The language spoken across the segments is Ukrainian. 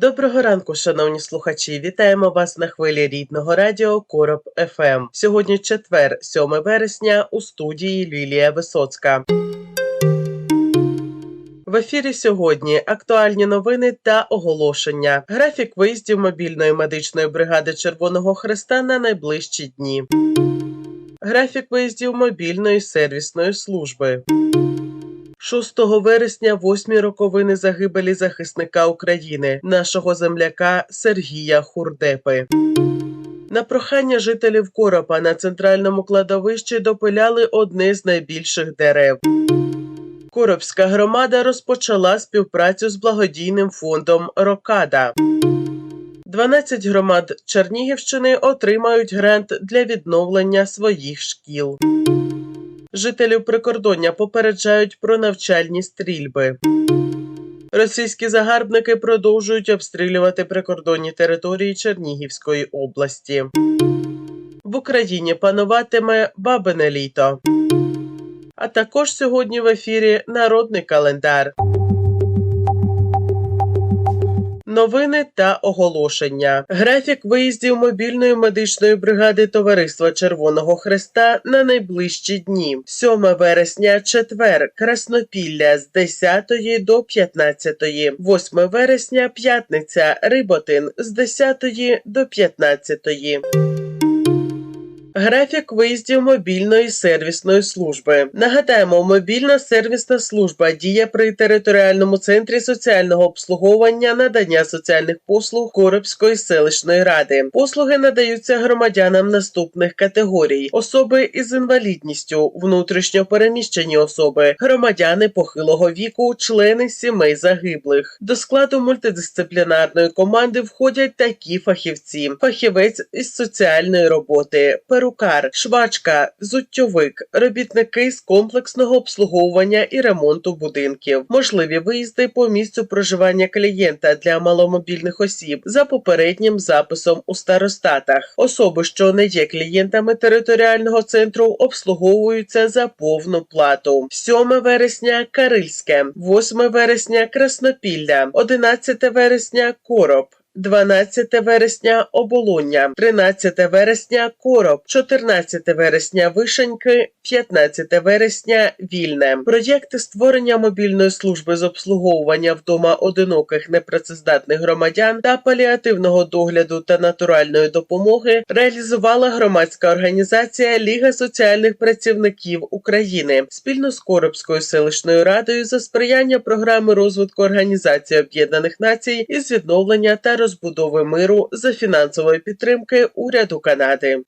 Доброго ранку, шановні слухачі. Вітаємо вас на хвилі рідного радіо Короб ФМ. Сьогодні четвер, 7 вересня, у студії Лілія Висоцька. В ефірі сьогодні актуальні новини та оголошення. Графік виїздів мобільної медичної бригади Червоного Хреста на найближчі дні. Графік виїздів мобільної сервісної служби. 6 вересня восьмі роковини загибелі захисника України, нашого земляка Сергія Хурдепи. На прохання жителів Коропа на центральному кладовищі допиляли одне з найбільших дерев. Коробська громада розпочала співпрацю з благодійним фондом Рокада. 12 громад Чернігівщини отримають грант для відновлення своїх шкіл. Жителів прикордоння попереджають про навчальні стрільби. Російські загарбники продовжують обстрілювати прикордонні території Чернігівської області. В Україні пануватиме бабине літо. А також сьогодні в ефірі Народний календар. Новини та оголошення. Графік виїздів мобільної медичної бригади Товариства Червоного Хреста на найближчі дні. 7 вересня, четвер, Краснопілля з 10 до 15. 8 вересня, п'ятниця, Риботин з 10 до 15. Графік виїздів мобільної сервісної служби. Нагадаємо, мобільна сервісна служба діє при територіальному центрі соціального обслуговування надання соціальних послуг Коробської селищної ради. Послуги надаються громадянам наступних категорій: особи із інвалідністю, внутрішньо переміщені особи, громадяни похилого віку, члени сімей загиблих. До складу мультидисциплінарної команди входять такі фахівці: фахівець із соціальної роботи, перукар, швачка, зуттєвик, робітники з комплексного обслуговування і ремонту будинків, можливі виїзди по місцю проживання клієнта для маломобільних осіб за попереднім записом у старостатах. Особи, що не є клієнтами територіального центру, обслуговуються за повну плату. 7 вересня Карильське, 8 вересня Краснопілля, 11 вересня Короб. 12 вересня Оболоння, 13 вересня Короб, 14 вересня Вишеньки, 15 вересня Вільне. Проєкти створення мобільної служби з обслуговування вдома одиноких непрацездатних громадян та паліативного догляду та натуральної допомоги реалізувала громадська організація Ліга соціальних працівників України спільно з Коробською селищною радою за сприяння програми розвитку Організації Об'єднаних Націй із відновлення та розбудови миру за фінансової підтримки уряду Канади.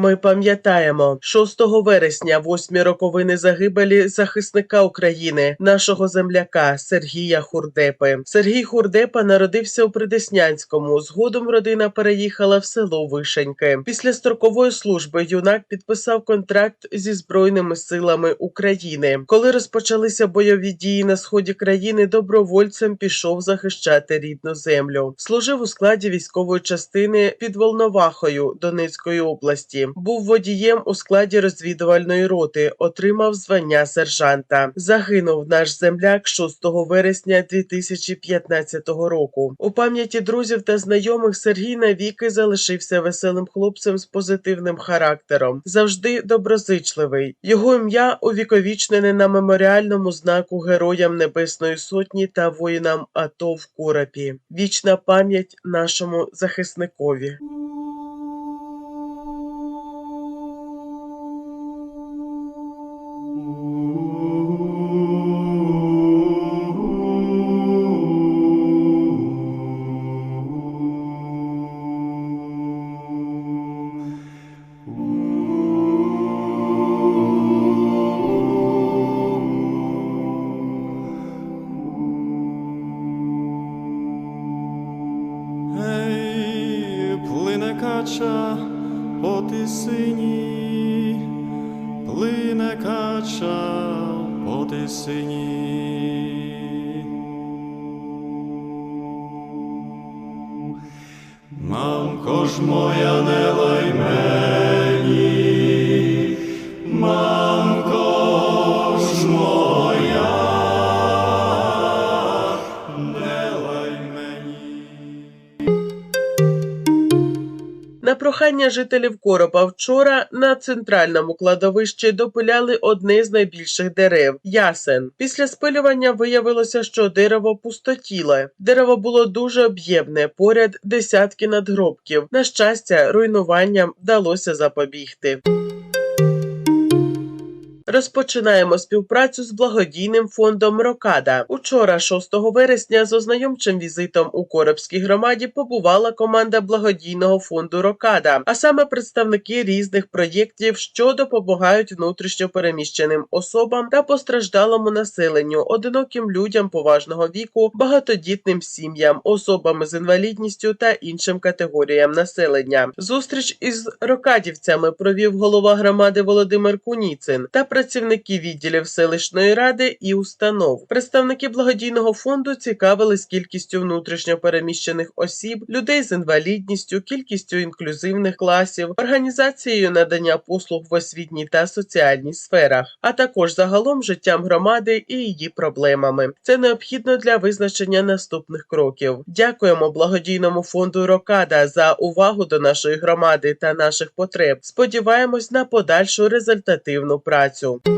Ми пам'ятаємо 6 вересня, восьмі роковини загибелі захисника України, нашого земляка Сергія Хурдепи. Сергій Хурдепа народився у Придеснянському. Згодом родина переїхала в село Вишеньки. Після строкової служби юнак підписав контракт зі збройними силами України. Коли розпочалися бойові дії на сході країни, добровольцем пішов захищати рідну землю. Служив у складі військової частини під Волновахою Донецької області. Був водієм у складі розвідувальної роти, отримав звання сержанта. Загинув наш земляк 6 вересня 2015 року. У пам'яті друзів та знайомих Сергій навіки залишився веселим хлопцем з позитивним характером, завжди доброзичливий. Його ім'я увіковічнене на меморіальному знаку Героям Небесної Сотні та воїнам АТО в Коропі. Вічна пам'ять нашому захисникові. Плине кача по тисині. Мамко ж моя не лай прохання жителів Коропа вчора на центральному кладовищі допиляли одне з найбільших дерев ясен. Після спилювання виявилося, що дерево пустотіле. Дерево було дуже об'ємне, поряд десятки надгробків. На щастя, руйнуванням вдалося запобігти. Розпочинаємо співпрацю з благодійним фондом Рокада. Учора, 6 вересня, з ознайомчим візитом у Коробській громаді побувала команда благодійного фонду Рокада, а саме представники різних проєктів, що допомагають внутрішньо переміщеним особам та постраждалому населенню, одиноким людям поважного віку, багатодітним сім'ям, особам з інвалідністю та іншим категоріям населення. Зустріч із рокадівцями провів голова громади Володимир Куніцин та працівники відділів селищної ради і установ. Представники благодійного фонду цікавились кількістю внутрішньо переміщених осіб, людей з інвалідністю, кількістю інклюзивних класів, організацією надання послуг в освітній та соціальній сферах, а також загалом життям громади і її проблемами. Це необхідно для визначення наступних кроків. Дякуємо благодійному фонду Рокада за увагу до нашої громади та наших потреб. Сподіваємось на подальшу результативну працю. So.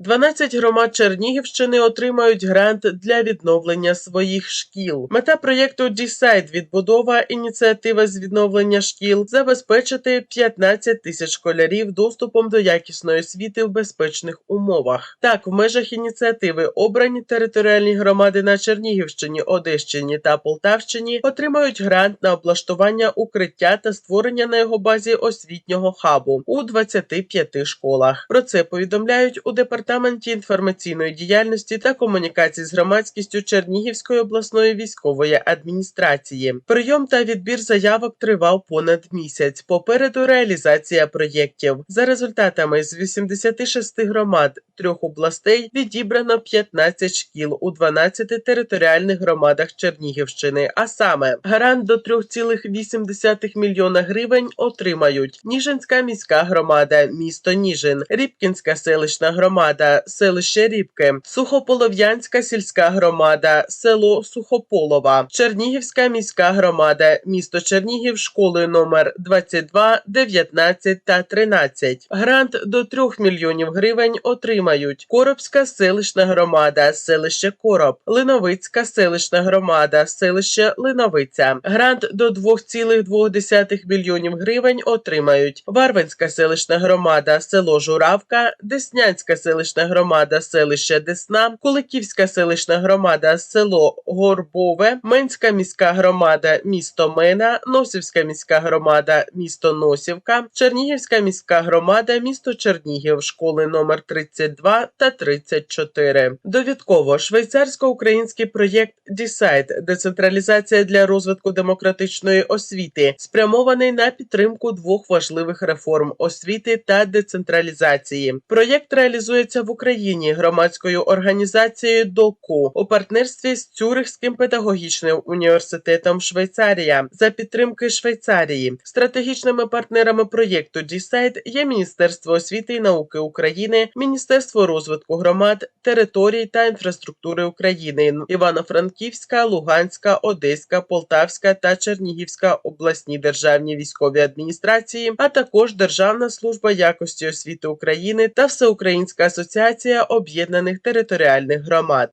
12 громад Чернігівщини отримають грант для відновлення своїх шкіл. Мета проєкту Дісайд відбудова ініціатива з відновлення шкіл забезпечити 15 тисяч школярів доступом до якісної освіти в безпечних умовах. Так, в межах ініціативи обрані територіальні громади на Чернігівщині, Одещині та Полтавщині отримають грант на облаштування укриття та створення на його базі освітнього хабу у 25 школах. Про це повідомляють у департаменті інформаційної діяльності та комунікації з громадськістю Чернігівської обласної військової адміністрації. Прийом та відбір заявок тривав понад місяць. Попереду реалізація проєктів. За результатами з 86 громад трьох областей відібрано 15 шкіл у 12 територіальних громадах Чернігівщини. А саме гарант до 3,8 мільйона гривень отримають Ніжинська міська громада, місто Ніжин, Рібкінська селищна громада, селище Рібки, Сухополов'янська сільська громада, село Сухополова, Чернігівська міська громада, місто Чернігів, школи номер 22, 19 та 13. Грант до 3 мільйонів гривень отримають Коробська селищна громада, селище Короб, Линовицька селищна громада, селище Линовиця. Грант до 2,2 мільйонів гривень отримають Варвинська селищна громада, село Журавка, Деснянська селищна громада, селище Десна, Куликівська селищна громада, село Горбове, Менська міська громада, місто Мена, Носівська міська громада, місто Носівка, Чернігівська міська громада, місто Чернігів, школи номер 32 та 34. Довідково швейцарсько-український проєкт Дісайд децентралізація для розвитку демократичної освіти спрямований на підтримку двох важливих реформ освіти та децентралізації. Проєкт реалізується в Україні громадською організацією ДОКУ у партнерстві з Цюрихським педагогічним університетом Швейцарія за підтримки Швейцарії. Стратегічними партнерами проєкту Дісайд є Міністерство освіти і науки України, Міністерство розвитку громад, територій та інфраструктури України, Івано-Франківська, Луганська, Одеська, Полтавська та Чернігівська обласні державні військові адміністрації, а також Державна служба якості освіти України та Всеукраїнська асоціація об'єднаних територіальних громад.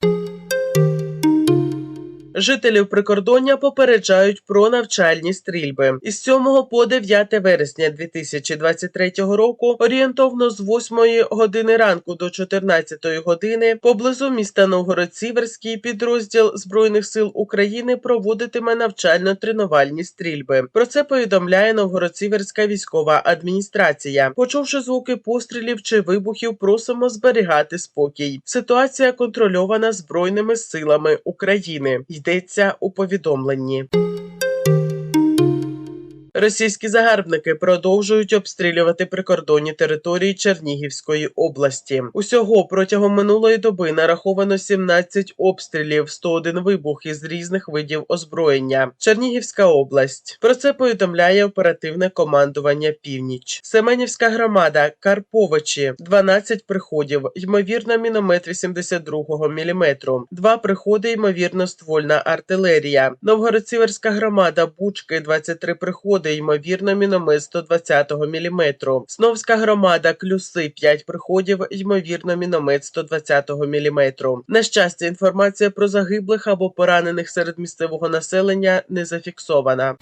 Жителів прикордоння попереджають про навчальні стрільби. Із 7 по 9 вересня 2023 року орієнтовно з 8 години ранку до 14 години поблизу міста Новгород-Сіверський підрозділ Збройних сил України проводитиме навчально-тренувальні стрільби. Про це повідомляє Новгород-Сіверська військова адміністрація. Почувши звуки пострілів чи вибухів, просимо зберігати спокій. Ситуація контрольована Збройними силами України. Йдеться у повідомленні. Російські загарбники продовжують обстрілювати прикордонні території Чернігівської області. Усього протягом минулої доби нараховано 17 обстрілів, 101 вибух із різних видів озброєння. Чернігівська область. Про це повідомляє оперативне командування Північ. Семенівська громада, Карповичі, 12 приходів, ймовірно, міномет 82-го міліметру. Два приходи, ймовірно, ствольна артилерія. Новгород-Сіверська громада, Бучки, 23 приходи, ймовірно, міномет 120-го міліметру. Сновська громада, Клюси, 5 приходів, ймовірно, міномет 120-го міліметру. На щастя, інформація про загиблих або поранених серед місцевого населення не зафіксована.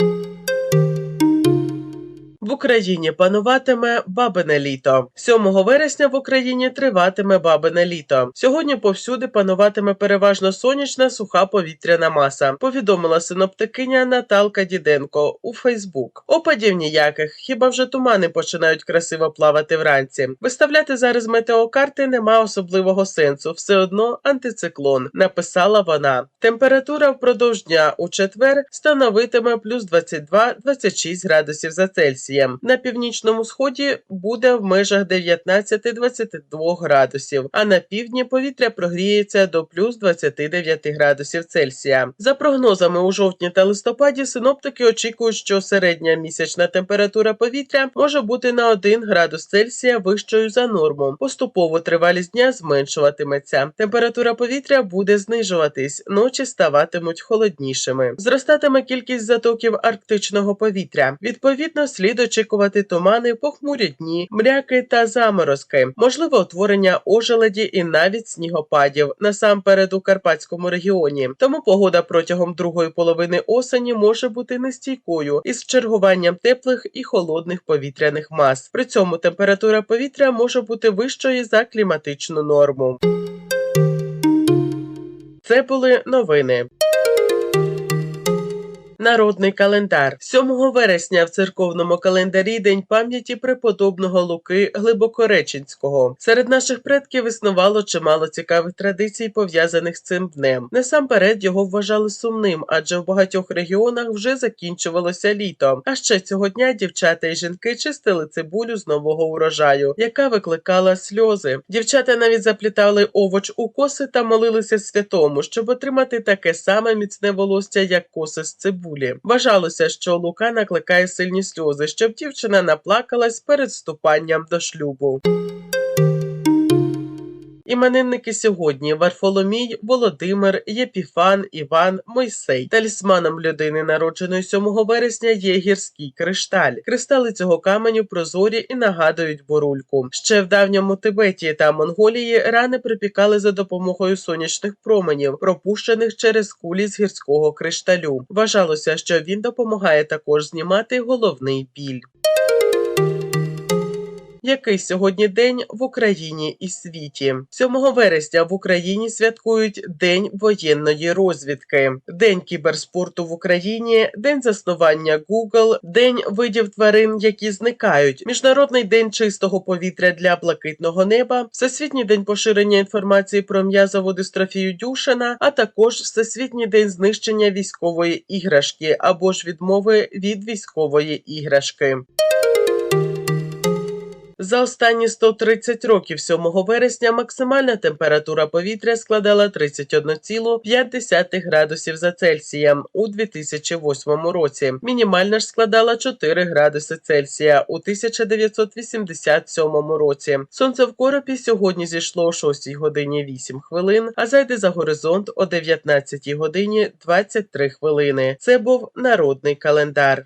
В Україні пануватиме бабине літо. 7 вересня в Україні триватиме бабине літо. Сьогодні повсюди пануватиме переважно сонячна суха повітряна маса. Повідомила синоптикиня Наталка Діденко у Фейсбук. Опадів ніяких, хіба вже тумани починають красиво плавати вранці. Виставляти зараз метеокарти нема особливого сенсу. Все одно антициклон, написала вона. Температура впродовж дня у четвер становитиме плюс 22-26 градусів за Цельсієм. На північному сході буде в межах 19-22 градусів, а на півдні повітря прогріється до плюс 29 градусів Цельсія. За прогнозами у жовтні та листопаді синоптики очікують, що середня місячна температура повітря може бути на 1 градус Цельсія вищою за норму. Поступово тривалість дня зменшуватиметься. Температура повітря буде знижуватись, ночі ставатимуть холоднішими. Зростатиме кількість затоків арктичного повітря. Відповідно, слід очікувати тумани, похмурі дні, мряки та заморозки, можливо утворення ожеледі і навіть снігопадів насамперед у Карпатському регіоні. Тому погода протягом другої половини осені може бути нестійкою із чергуванням теплих і холодних повітряних мас. При цьому температура повітря може бути вищою за кліматичну норму. Це були новини. Народний календар 7 вересня в церковному календарі День пам'яті преподобного Луки Глибокореченського. Серед наших предків існувало чимало цікавих традицій, пов'язаних з цим днем. Насамперед його вважали сумним, адже в багатьох регіонах вже закінчувалося літо. А ще цього дня дівчата і жінки чистили цибулю з нового урожаю, яка викликала сльози. Дівчата навіть заплітали овоч у коси та молилися святому, щоб отримати таке саме міцне волосся, як коси з цибулі. Вважалося, що Лука накликає сильні сльози, щоб дівчина наплакалась перед вступанням до шлюбу. Іменинники сьогодні Варфоломій, Володимир, Єпіфан, Іван, Мойсей. Талісманом людини, народженої 7 вересня, є гірський кришталь. Кристали цього каменю прозорі і нагадують бурульку. Ще в давньому Тибеті та Монголії рани припікали за допомогою сонячних променів, пропущених через кулі з гірського кришталю. Вважалося, що він допомагає також знімати головний біль. Який сьогодні день в Україні і світі? 7 вересня в Україні святкують День воєнної розвідки, День кіберспорту в Україні, День заснування Google, День видів тварин, які зникають, Міжнародний день чистого повітря для блакитного неба, Всесвітній день поширення інформації про м'язову дистрофію Дюшена, а також Всесвітній день знищення військової іграшки або ж відмови від військової іграшки. За останні 130 років 7 вересня максимальна температура повітря складала 31,5 градусів за Цельсієм у 2008 році. Мінімальна ж складала 4 градуси Цельсія у 1987 році. Сонце в коропі сьогодні зійшло о 6 годині 8 хвилин, а зайде за горизонт о 19 годині 23 хвилини. Це був народний календар.